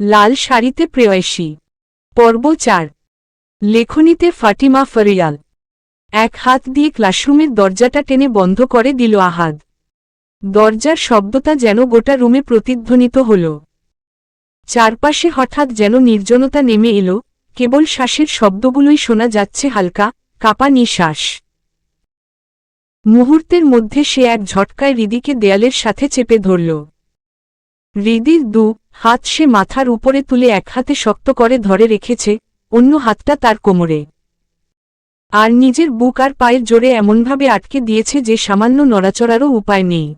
লাল শাড়িতে প্রেয়সী। পর্ব চার। লেখনীতে ফাটিমা ফরিয়াল। এক হাত দিয়ে ক্লাসরুমের দরজাটা টেনে বন্ধ করে দিল আহাদ। দরজার শব্দটা যেন গোটা রুমে প্রতিধ্বনিত হল। চারপাশে হঠাৎ যেন নির্জনতা নেমে এলো, কেবল শ্বাসের শব্দগুলোই শোনা যাচ্ছে হালকা, কাপা নিঃশ্বাস। মুহূর্তের মধ্যে সে এক ঝটকায় হৃদিকে দেয়ালের সাথে চেপে ধরল। হৃদির দু হাত সে মাথার উপরে তুলে এক হাতে শক্ত করে ধরে রেখেছে, অন্য হাতটা তার কোমরে। আর নিজের বুক আর পায়ের জোরে এমনভাবে আটকে দিয়েছে যে সামান্য নড়াচড়ারও উপায় নেই।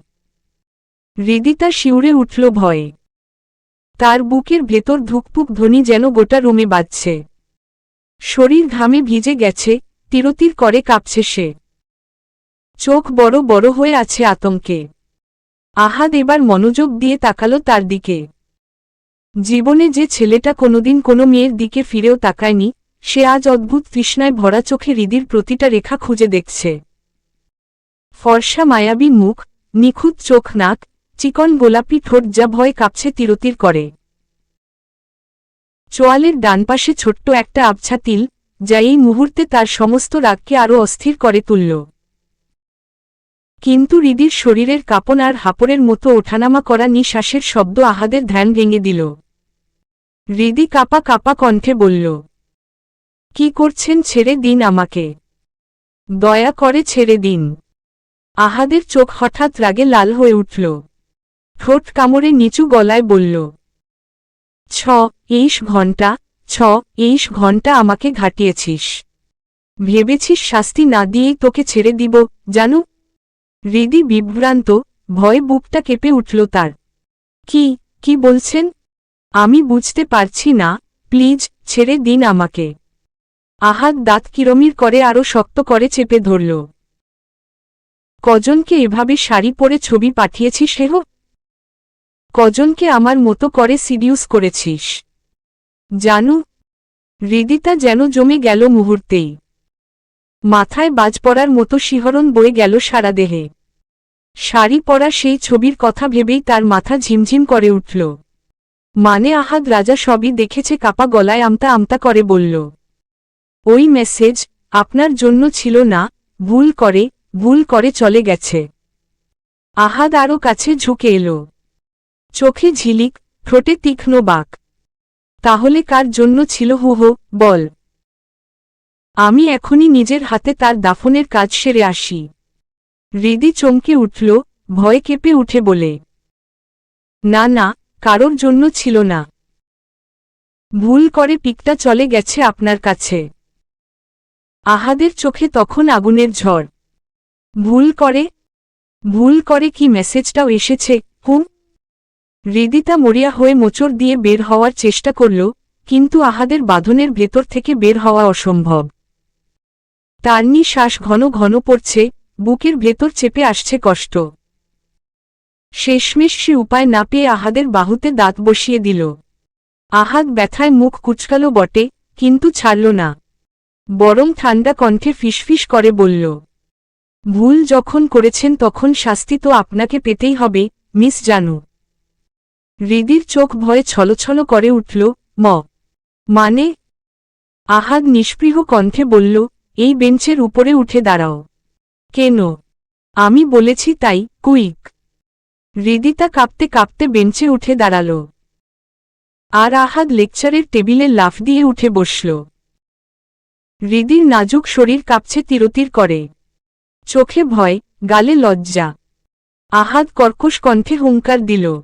হৃদিতা শিউরে উঠল ভয়ে। তার বুকের ভেতর ধুকপুক ধ্বনি যেন গোটা রুমে বাজছে। শরীর ঘামে ভিজে গেছে, তিরতির করে কাঁপছে সে। চোখ বড় বড় হয়ে আছে আতঙ্কে। আহাদ এবার মনোযোগ দিয়ে তাকালো তার দিকে। জীবনে যে ছেলেটা কোনোদিন কোনো মেয়ের দিকে ফিরেও তাকায়নি, সে আজ অদ্ভুত তৃষ্ণায় ভরা চোখে হৃদির প্রতিটা রেখা খুঁজে দেখছে। ফর্সা মায়াবী মুখ, নিখুঁত চোখ নাক, চিকন গোলাপি ঠোঁট যা ভয় কাঁপছে তিরতির করে। চোয়ালের ডানপাশে ছোট্ট একটা আবছা তিল, যা এই মুহূর্তে তার সমস্ত রাগকে আরও অস্থির করে তুলল। কিন্তু হৃদির শরীরের কাপন আর হাপড়ের মতো ওঠানামা করা নিঃশ্বাসের শব্দ আহাদের ধ্যান ভেঙে দিল। হৃদি কাপা কাপা কণ্ঠে বলল, কি করছেন ছেড়ে দিন আমাকে। দয়া করে ছেড়ে দিন। আহাদের চোখ হঠাৎ রাগে লাল হয়ে উঠল। ঠোঁট কামড়ে নিচু গলায় বলল, ছ এইস ঘণ্টা, ছ এইস ঘণ্টা আমাকে ঘাটিয়েছিস। ভেবেছিস শাস্তি না দিয়েই তোকে ছেড়ে দিব, জানু হৃদি বিভ্রান্ত, ভয়ে বুকটা কেঁপে উঠল তার। কি কি বলছেন? আমি বুঝতে পারছি না, প্লিজ ছেড়ে দিন আমাকে। আহাদ দাঁত কিরমির করে আরও শক্ত করে চেপে ধরল। কজনকে এভাবে শাড়ি পরে ছবি পাঠিয়েছিস হেহ কজনকে আমার মতো করে সিডিউস করেছিস। জানু হৃদিতা যেন জমে গেল মুহূর্তেই। মাথায় বাজ পড়ার মতো শিহরণ বয়ে গেল সারা দেহে। শাড়ি পরা সেই ছবির কথা ভেবেই তার মাথা ঝিমঝিম করে উঠল। মানে আহাদ রাজা সবই দেখেছে কাপা গলায় আমতা আমতা করে বলল, ওই মেসেজ আপনার জন্য ছিল না, ভুল করে ভুল করে চলে গেছে আহাদ আরও কাছে ঝুঁকে এলো। চোখে ঝিলিক, ঠোঁটে তীক্ষ্ণ বাক। তাহলে কার জন্য ছিল হু হো, বল। আমি এখনই নিজের হাতে তার দাফনের কাজ সেরে আসি। হৃদি চমকে উঠল, ভয়ে কেঁপে উঠে বলে, না না, কারোর জন্য ছিল না। ভুল করে পিকটা চলে গেছে আপনার কাছে। আহাদের চোখে তখন আগুনের ঝড়। ভুল করে ভুল করে কি মেসেজটাও এসেছে, হুম? হৃদিতা মরিয়া হয়ে মোচড় দিয়ে বের হওয়ার চেষ্টা করল, কিন্তু আহাদের বাঁধনের ভেতর থেকে বের হওয়া অসম্ভব। তার শ্বাস ঘন ঘন পড়ছে, বুকের ভেতর চেপে আসছে কষ্ট। শেষমেশ সে উপায় না পেয়ে আহাদের বাহুতে দাঁত বসিয়ে দিল। আহাদ ব্যথায় মুখ কুচকালো বটে, কিন্তু ছাড়ল না। বরং ঠান্ডা কণ্ঠে ফিসফিস করে বলল, ভুল যখন করেছেন তখন শাস্তি তো আপনাকে পেতেই হবে, মিস জানু হৃদির চোখ ভয়ে ছলছল করে উঠল, ম। মানে? আহাদ নিষ্পৃহ কণ্ঠে বলল এই বেঞ্চের উপরে উঠে দাঁড়াও। কেন? আমি বলেছি তাই, কুইক। হৃদিতা কাঁপতে কাঁপতে বেঞ্চে উঠে দাঁড়াল। আর আহাদ লেকচারের টেবিলে লাফ দিয়ে উঠে বসল। হৃদির নাজুক শরীর কাঁপছে তিরতির করে। চোখে ভয়, গালে লজ্জা। আহাদ কর্কশ কণ্ঠে হুঙ্কার দিল।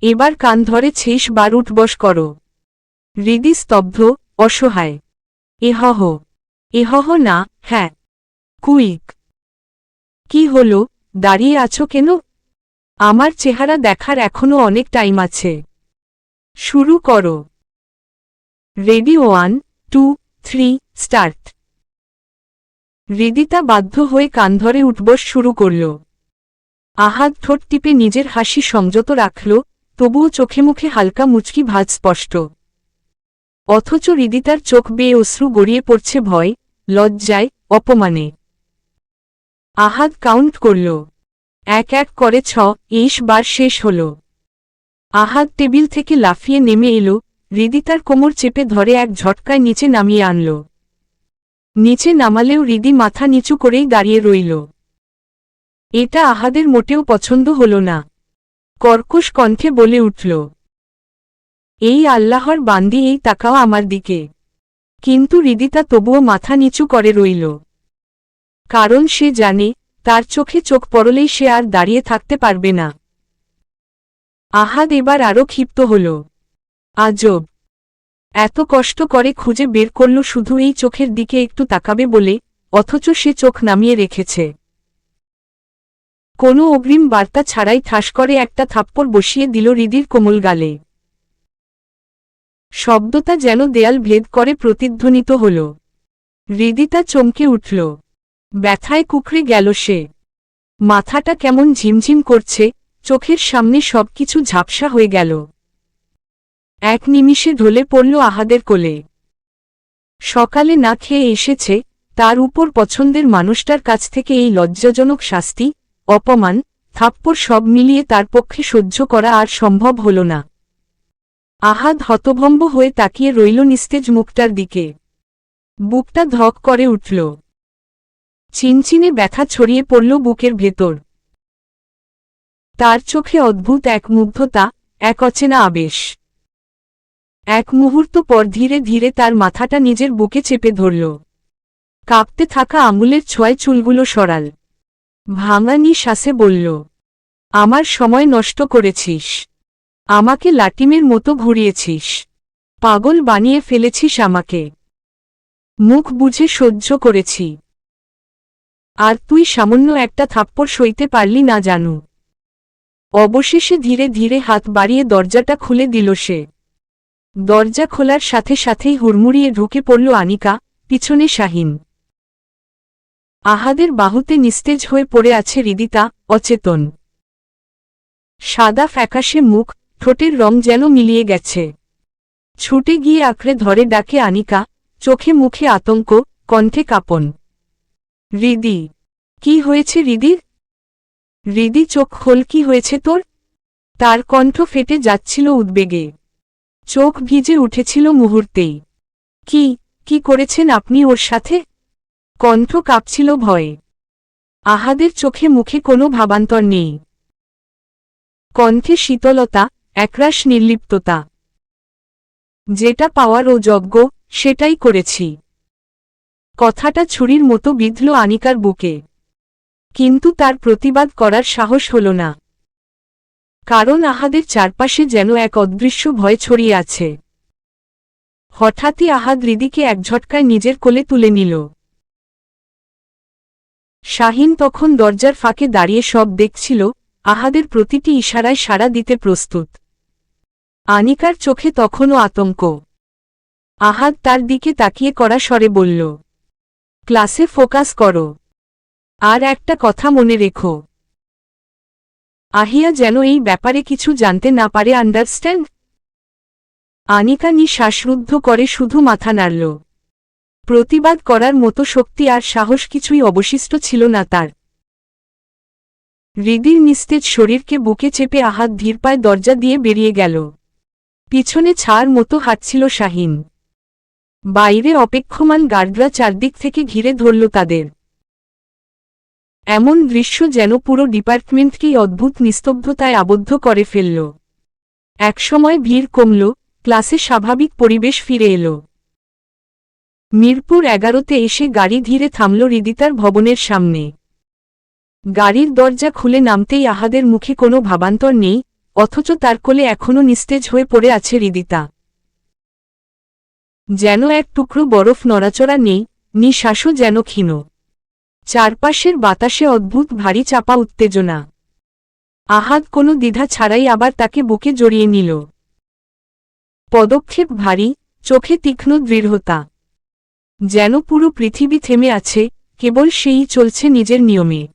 এবার কান ধরে ছেইশ বার উঠবস করো। হৃদি স্তব্ধ, অসহায়। এহহ এহহ না হ্যাঁ। কুইক। কি হল? দাঁড়িয়ে আছো কেন? আমার চেহারা দেখার এখনও অনেক টাইম আছে। শুরু করো। Ready one, two, three, start. Hridita বাধ্য হয়ে কান ধরে উঠবস শুরু করল। আহাদ ঠোঁট টিপে নিজের হাসি সংযত রাখল, তবুও চোখে মুখে হালকা মুচকি ভাজ স্পষ্ট। অথচ হৃদিতার চোখ বেয়ে অশ্রু গড়িয়ে পড়ছে ভয় লজ্জায়, অপমানে। আহাদ কাউন্ট করল। এক এক করে ছ ইস বার শেষ হল। আহাদ টেবিল থেকে লাফিয়ে নেমে এলো হৃদি তার কোমর চেপে ধরে এক ঝটকায় নিচে নামিয়ে আনল। নিচে নামালেও হৃদি মাথা নিচু করেই দাঁড়িয়ে রইল। এটা আহাদের মোটেও পছন্দ হল না। কর্কশ কণ্ঠে বলে উঠল, এই আল্লাহর বান্দি এই তাকাও আমার দিকে। কিন্তু হৃদিতা তবুও মাথা নিচু করে রইল। কারণ সে জানে, তার চোখে চোখ পড়লেই সে আর দাঁড়িয়ে থাকতে পারবে না। আহাদ এবার আরও ক্ষিপ্ত হল। আজব! এত কষ্ট করে খুঁজে বের করল শুধু এই চোখের দিকে একটু তাকাবে বলে, অথচ সে চোখ নামিয়ে রেখেছে। কোনো অগ্রিম বার্তা ছাড়াই ঠাস করে একটা থাপ্পড় বসিয়ে দিল হৃদির কোমল গালে। শব্দটা যেন দেয়াল ভেদ করে প্রতিধ্বনিত হল। হৃদিতা চমকে উঠল। ব্যথায় কুকড়ে গেল সে। মাথাটা কেমন ঝিমঝিম করছে, চোখের সামনে সবকিছু ঝাপসা হয়ে গেল। এক নিমিষে ঢলে পড়ল আহাদের কোলে। সকালে না খেয়ে এসেছে, তার উপর পছন্দের মানুষটার কাছ থেকে এই লজ্জাজনক শাস্তি, অপমান, থাপ্পড় সব মিলিয়ে তার পক্ষে সহ্য করা আর সম্ভব হল না। আহাদ হতভম্ব হয়ে তাকিয়ে রইল নিস্তেজ মুখটার দিকে। বুকটা ধক করে উঠল। চিনচিনে ব্যথা ছড়িয়ে পড়ল বুকের ভেতর। তার চোখে অদ্ভুত এক মুগ্ধতা, এক অচেনা আবেশ। এক মুহূর্ত পর ধীরে ধীরে তার মাথাটা নিজের বুকে চেপে ধরল। কাঁপতে থাকা আঙুলের ছয় চুলগুলো সরাল। ভাঙানি শ্বাসে বলল, আমার সময় নষ্ট করেছিস। আমাকে লাটিমের মতো ঘুরিয়েছিস। পাগল বানিয়ে ফেলেছিস আমাকে। মুখ বুঝে সহ্য করেছি। আর তুই সামান্য একটা থাপ্পড় সইতে পারলি না জানু। অবশেষে ধীরে ধীরে হাত বাড়িয়ে দরজাটা খুলে দিল সে। দরজা খোলার সাথে সাথেই হুড়মুড়িয়ে ঢুকে পড়ল আনিকা, পিছনে শাহিন। আহাদের বাহুতে নিস্তেজ হয়ে পড়ে আছে হৃদিতা, অচেতন। সাদা ফ্যাকাশে মুখ ঠোঁটের রং যেন মিলিয়ে গেছে। ছুটে গিয়ে আঁকড়ে ধরে ডাকে আনিকা, চোখে মুখে আতঙ্ক, কণ্ঠে কাঁপন। রিদি, কি হয়েছে রিদির রিদি চোখ খোল, কি হয়েছে তোর? তার কণ্ঠ ফেটে যাচ্ছিল উদ্বেগে। চোখ ভিজে উঠেছিল মুহূর্তেই। কি কি করেছেন আপনি ওর সাথে? কণ্ঠ কাঁপছিল ভয়ে। আহাদের চোখে মুখে কোনো ভাবান্তর নেই। কণ্ঠে শীতলতা একরাশ নির্লিপ্ততা। যেটা পাওয়ার ও যজ্ঞ, সেটাই করেছি। কথাটা ছুরির মতো বিঁধল আনিকার বুকে। কিন্তু তার প্রতিবাদ করার সাহস হল না। কারণ আহাদের চারপাশে যেন এক অদৃশ্য ভয় ছড়িয়ে আছে। হঠাৎই আহাদ হৃদিকে এক ঝটকায় নিজের কোলে তুলে নিল। শাহিন তখন দরজার ফাঁকে দাঁড়িয়ে সব দেখছিল আহাদের প্রতিটি ইশারায় সাড়া দিতে প্রস্তুত। আনিকার চোখে তখনও আতঙ্ক। আহাদ তার দিকে তাকিয়ে করা স্বরে বলল, ক্লাসে ফোকাস করো। আর একটা কথা মনে রেখো। আহিয়া যেন এই ব্যাপারে কিছু জানতে না পারে আন্ডারস্ট্যান্ড আনিকা নি শ্বাসরুদ্ধ করে শুধু মাথা নাড়ল। প্রতিবাদ করার মতো শক্তি আর সাহস কিছুই অবশিষ্ট ছিল না তার। হৃদির নিস্তেজ শরীরকে বুকে চেপে আহাত ধীরপায় দরজা দিয়ে বেরিয়ে গেল। পিছনে ছাড় মতো হাঁটছিল শাহিন। বাইরে অপেক্ষমান গার্ডরা চারদিক থেকে ঘিরে ধরল তাদের। এমন দৃশ্য যেন পুরো ডিপার্টমেন্টকেই অদ্ভুত নিস্তব্ধতায় আবদ্ধ করে ফেলল। একসময় ভিড় কমল, ক্লাসে স্বাভাবিক পরিবেশ ফিরে এলো। মিরপুর এগারোতে এসে গাড়ি ধীরে থামল রিদিতার ভবনের সামনে। গাড়ির দরজা খুলে নামতেই আহাদের মুখে কোনো ভাবান্তর নেই, অথচ তার কোলে এখনও নিস্তেজ হয়ে পড়ে আছে হৃদিতা। যেন এক টুকরো বরফ নড়াচড়া নেই, নিঃশ্বাসও যেন ক্ষীণ। চারপাশের বাতাসে অদ্ভুত ভারী চাপা উত্তেজনা। আহাদ কোনো দ্বিধা ছাড়াই আবার তাকে বুকে জড়িয়ে নিল। পদক্ষেপ ভারী, চোখে তীক্ষ্ণ দৃঢ়তা। যেন পুরো পৃথিবী থেমে আছে, কেবল সেই চলছে নিজের নিয়মে।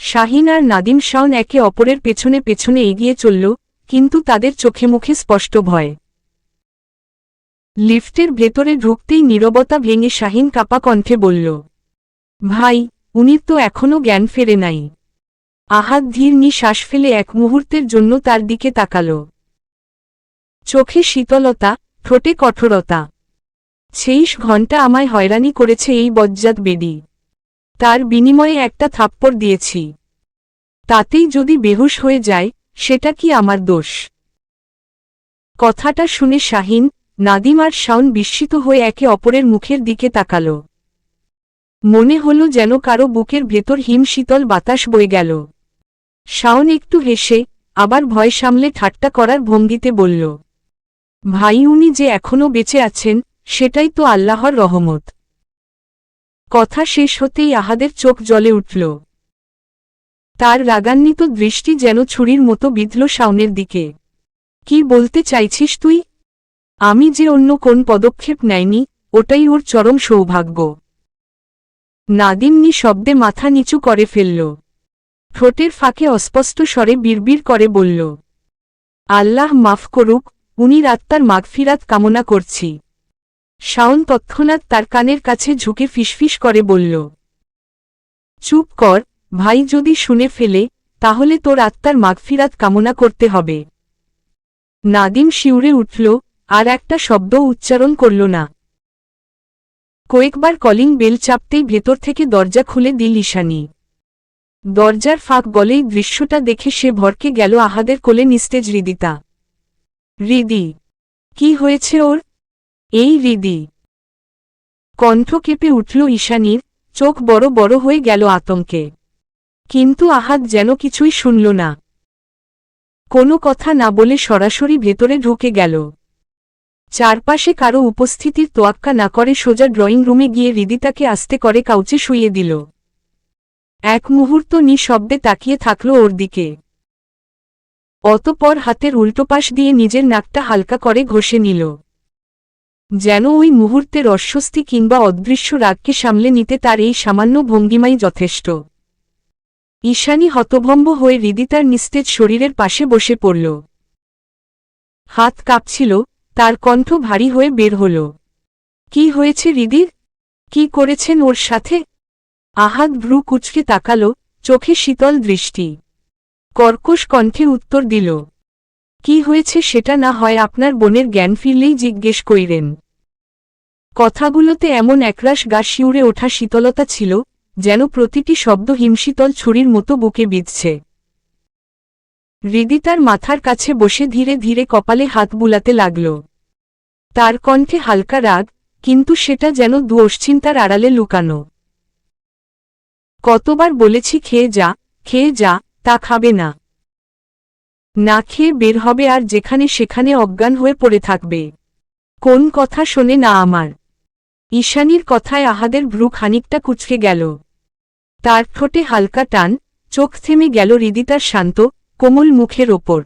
শাহিন আর নাদিম শাওন একে অপরের পেছনে পেছনে এগিয়ে চলল, কিন্তু তাদের চোখে মুখে স্পষ্ট ভয়। লিফটের ভেতরে ঢুকতেই নীরবতা ভেঙে শাহিন কাপা কণ্ঠে বলল, ভাই, উনি তো এখনও জ্ঞান ফেরে নাই। আহাদ ধীর নিঃশ্বাস ফেলে এক মুহূর্তের জন্য তার দিকে তাকাল। চোখে শীতলতা, ঠোঁটে কঠোরতা। ছেইশ ঘণ্টা আমায় হয়রানি করেছে এই বজ্জাত বেডি তার বিনিময়ে একটা থাপ্পড় দিয়েছি। তাতেই যদি বেহুশ হয়ে যায়, সেটা কি আমার দোষ? কথাটা শুনে শাহিন, নাদিম আর শাওন বিস্মিত হয়ে একে অপরের মুখের দিকে তাকাল। মনে হল যেন কারও বুকের ভেতর হিম শীতল বাতাস বয়ে গেল। শাওন একটু হেসে, আবার ভয় সামলে ঠাট্টা করার ভঙ্গিতে বলল, ভাই, উনি যে এখনও বেঁচে আছেন, সেটাই তো আল্লাহর রহমত। কথা শেষ হতেই আহাদের চোখ জ্বলে উঠল। তার রাগান্বিত দৃষ্টি যেন ছুরির মতো বিঁধল শাওনের দিকে। কি বলতে চাইছিস তুই? আমি যে অন্য কোন পদক্ষেপ নেয়নি, ওটাই ওর চরম সৌভাগ্য। নাদিম শব্দে মাথা নিচু করে ফেলল। ঠোঁটের ফাঁকে অস্পষ্ট স্বরে বিড়বিড় করে বলল, আল্লাহ মাফ করুক উনির আত্মার মাগফিরাত কামনা করছি। শাওন তৎক্ষণাৎ তার কানের কাছে ঝুঁকে ফিসফিস করে বলল, চুপ কর, ভাই যদি শুনে ফেলে, তাহলে তোর আত্মার মাগফিরাত কামনা করতে হবে নাদিম শিউরে উঠল, আর একটা শব্দ উচ্চারণ করল না। কয়েকবার কলিং বেল চাপতেই ভেতর থেকে দরজা খুলে দিল ঈশানী। দরজার ফাঁক গলেই দৃশ্যটা দেখে সে ভরকে গেল আহাদের কোলে নিস্তেজ হৃদিতা। হৃদি, কি হয়েছে ওর? এই হৃদি কণ্ঠ কেঁপে উঠল ঈশানীর, চোখ বড় বড় হয়ে গেল আতঙ্কে। কিন্তু আহাত যেন কিছুই শুনল না। কোনো কথা না বলে সরাসরি ভেতরে ঢুকে গেল। চারপাশে কারও উপস্থিতির তোয়াক্কা না করে সোজা ড্রয়িং রুমে গিয়ে হৃদিতাকে আস্তে করে কাউচে শুইয়ে দিল। এক মুহূর্ত নিঃশব্দে তাকিয়ে থাকল ওর দিকে। অতপর হাতের উল্টোপাশ দিয়ে নিজের নাকটা হালকা করে ঘষে নিল। যেন ওই মুহূর্তের অস্বস্তি কিংবা অদৃশ্য রাগকে সামলে নিতে তার এই সামান্য ভঙ্গিমাই যথেষ্ট। ঈশানী হতভম্ব হয়ে হৃদিতার নিস্তেজ শরীরের পাশে বসে পড়ল। হাত কাঁপছিল, তার কণ্ঠ ভারী হয়ে বের হল। কি হয়েছে হৃদির কি করেছেন ওর সাথে? আহাত ভ্রু কুচকে তাকাল, চোখে শীতল দৃষ্টি। কর্কশ কণ্ঠে উত্তর দিল কি হয়েছে সেটা না হয় আপনার বোনের জ্ঞান ফিরলেই জিজ্ঞেস কইরেন কথাগুলোতে এমন একরাশ গা শিউরে ওঠা শীতলতা ছিল, যেন প্রতিটি শব্দ হিমশীতল ছুরির মতো বুকে বিঁধছে। হৃদি তার মাথার কাছে বসে ধীরে ধীরে কপালে হাত বুলাতে লাগল। তার কণ্ঠে হালকা রাগ, কিন্তু সেটা যেন দুশ্চিন্তার আড়ালে লুকানো। কতবার বলেছি, খেয়ে যা খেয়ে যা, তা খাবে না। না খেয়ে বের হবে আর যেখানে সেখানে অজ্ঞান হয়ে পড়ে থাকবে। কোন কথা শোনে না আমার। ঈশানীর কথায় আহাদের ভ্রু খানিকটা কুচকে গেল। তার ঠোঁটে হালকা টান, চোখ থেমে গেল হৃদিতার শান্ত, কোমল মুখের ওপর।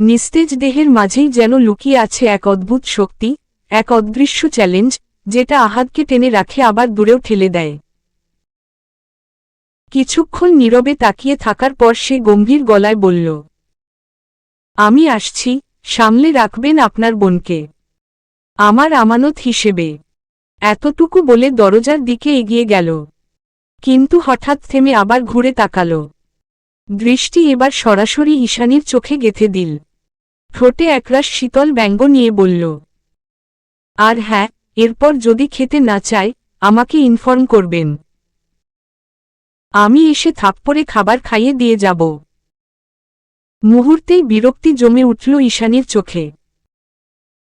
নিস্তেজ দেহের মাঝেই যেন লুকিয়ে আছে এক অদ্ভুত শক্তি, এক অদৃশ্য চ্যালেঞ্জ, যেটা আহাদকে টেনে রাখে আবার দূরেও ঠেলে দেয়। কিছুক্ষণ নীরবে তাকিয়ে থাকার পর সে গম্ভীর গলায় বলল আমি আসছি, সামলে রাখবেন আপনার বোনকে। আমার আমানত হিসেবে। এতটুকু বলে দরজার দিকে এগিয়ে গেল। কিন্তু হঠাৎ থেমে আবার ঘুরে তাকাল। দৃষ্টি এবার সরাসরি ঈশানীর চোখে গেথে দিল। ঠোঁটে একরাশ শীতল ব্যঙ্গ নিয়ে বলল, আর হ্যাঁ এরপর যদি খেতে না চায়, আমাকে ইনফর্ম করবেন। আমি এসে থাপ্পড়ে খাবার খাইয়ে দিয়ে যাব। মুহূর্তেই বিরক্তি জমে উঠল ঈশানীর চোখে।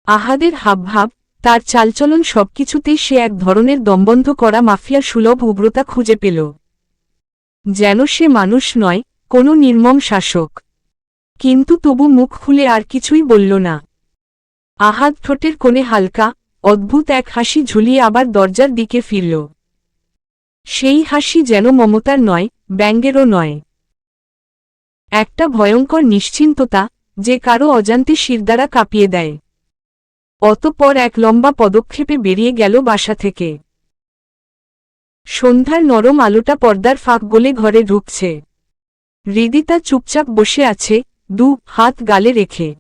আহাদের হাবভাব, তার চালচলন সবকিছুতেই সে এক ধরনের দমবন্ধ করা মাফিয়ার সুলভ উগ্রতা খুঁজে পেল। যেন সে মানুষ নয়, কোনো নির্মম শাসক। কিন্তু তবু মুখ খুলে আর কিছুই বলল না। আহাদ ঠোঁটের কোণে হালকা, অদ্ভুত এক হাসি ঝুলিয়ে আবার দরজার দিকে ফিরল। সেই হাসি যেন মমতার নয়, ব্যঙ্গেরও নয়। একটা ভয়ঙ্কর নিশ্চিন্ততা যে কারও অজান্তে শিরদারা কাঁপিয়ে দেয়। অতপর এক লম্বা পদক্ষেপে বেরিয়ে গেল বাসা থেকে। সন্ধ্যার নরম আলোটা পর্দার ফাঁক গলে ঘরে ঢুকছে। হৃদিতা চুপচাপ বসে আছে, দু হাত গালে রেখে।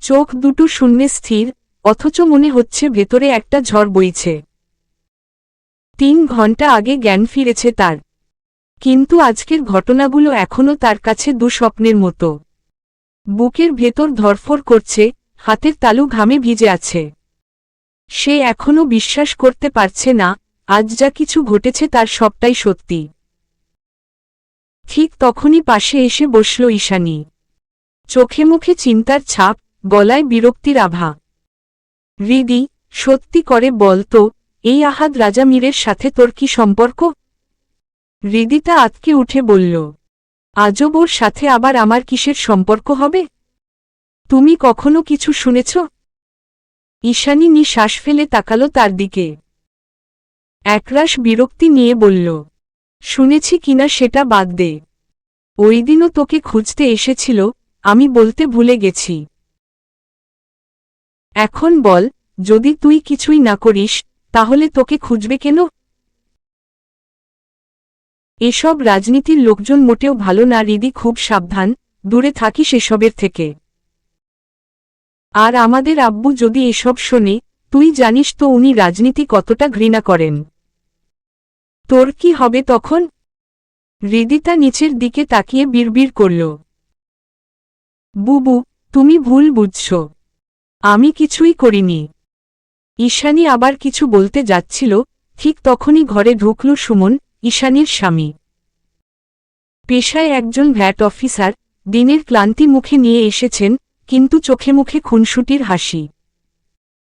চোখ দুটো শূন্যে স্থির, অথচ মনে হচ্ছে ভেতরে একটা ঝড় বইছে। তিন ঘণ্টা আগে জ্ঞান ফিরেছে তার। কিন্তু আজকের ঘটনাগুলো এখনও তার কাছে দুঃস্বপ্নের মতো। বুকের ভেতর ধরফর করছে, হাতের তালু ঘামে ভিজে আছে। সে এখনও বিশ্বাস করতে পারছে না, আজ যা কিছু ঘটেছে তার সবটাই সত্যি। ঠিক তখনই পাশে এসে বসল ঈশানী। চোখে মুখে চিন্তার ছাপ, গলায় বিরক্তির আভা। রিদি, সত্যি করে বলতো এই আহাদ রাজা মীরের সাথে তোর কি সম্পর্ক? হৃদিতা আতকে উঠে বলল আজব ওর সাথে আবার আমার কিসের সম্পর্ক হবে? তুমি কখনো কিছু শুনেছ? ঈশানী নিঃশ্বাস ফেলে তাকালো তার দিকে। একরাশ বিরক্তি নিয়ে বলল, শুনেছি কিনা সেটা বাদ দে। ওই দিনও তোকে খুঁজতে এসেছিল, আমি বলতে ভুলে গেছি। এখন বল, যদি তুই কিছুই না করিস, তাহলে তোকে খুঁজবে কেন? এসব রাজনীতির লোকজন মোটেও ভালো না, রিদি খুব সাবধান, দূরে থাকিস এসবের থেকে। আর আমাদের আব্বু যদি এসব শোনে, তুই জানিস তো উনি রাজনীতি কতটা ঘৃণা করেন। তোর কি হবে তখন? হৃদিতা নিচের দিকে তাকিয়ে বিড়বিড় করল। বুবু, তুমি ভুল বুঝছ। আমি কিছুই করিনি। ঈশানী আবার কিছু বলতে যাচ্ছিল, ঠিক তখনই ঘরে ঢুকল সুমন ঈশানীর স্বামী। পেশায় একজন ভ্যাট অফিসার, দিনের ক্লান্তি মুখে নিয়ে এসেছেন, কিন্তু চোখে মুখে খুনসুটির হাসি।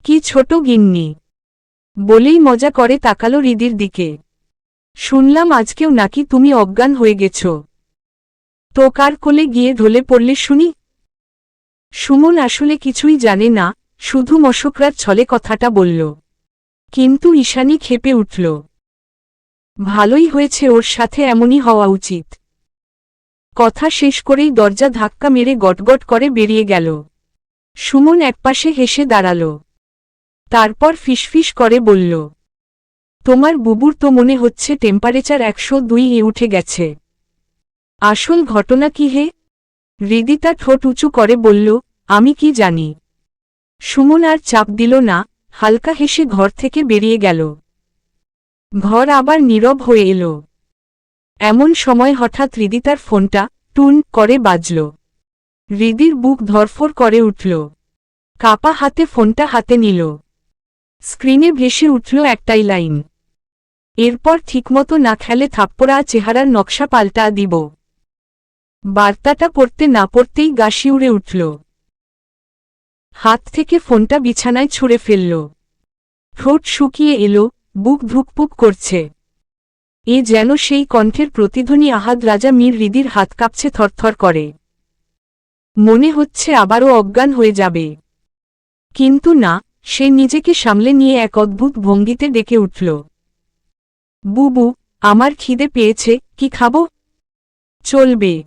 কি ছোট গিন্নি। বলেই মজা করে তাকালো হৃদির দিকে। শুনলাম আজকেও নাকি তুমি অজ্ঞান হয়ে গেছ। তো কার কোলে গিয়ে ঢলে পড়লে শুনি? সুমন আসলে কিছুই জানে না, শুধু মশকরার ছলে কথাটা বলল। কিন্তু ঈশানী খেপে উঠল। ভালোই হয়েছে ওর সাথে এমনই হওয়া উচিত। কথা শেষ করেই দরজা ধাক্কা মেরে গটগট করে বেরিয়ে গেল। সুমন একপাশে হেসে দাঁড়াল। তারপর ফিসফিস করে বলল, তোমার বুবুর তো মনে হচ্ছে টেম্পারেচার একশো দুই এ উঠে গেছে। আসল ঘটনা কি হে? হৃদিতা ঠোঁট উঁচু করে বলল, আমি কি জানি? সুমন আর চাপ দিল না, হালকা হেসে ঘর থেকে বেরিয়ে গেল। ঘর আবার নীরব হয়ে এলো। এমন সময় হঠাৎ হৃদিতার ফোনটা টুন করে বাজল। হৃদির বুক ধরফর করে উঠল। কাপা হাতে ফোনটা হাতে নিল। স্ক্রিনে ভেসে উঠল একটাই লাইন। এরপর ঠিকমতো না খেলে থাপ্পড়া চেহারার নকশা পাল্টা দিব। বার্তাটা পড়তে না পড়তেই গা উড়ে উঠল। হাত থেকে ফোনটা বিছানায় ছুঁড়ে ফেলল। ঠোঁট শুকিয়ে এলো বুক ধুকপুক করছে। এ যেন সেই কণ্ঠের প্রতিধ্বনি আহাদ রাজা মীর হৃদির হাত কাঁপছে থরথর করে। মনে হচ্ছে আবারও অজ্ঞান হয়ে যাবে। কিন্তু না, সে নিজেকে সামলে নিয়ে এক অদ্ভুত ভঙ্গিতে ডেকে উঠল। বুবু, আমার খিদে পেয়েছে, কি খাব? চলবে।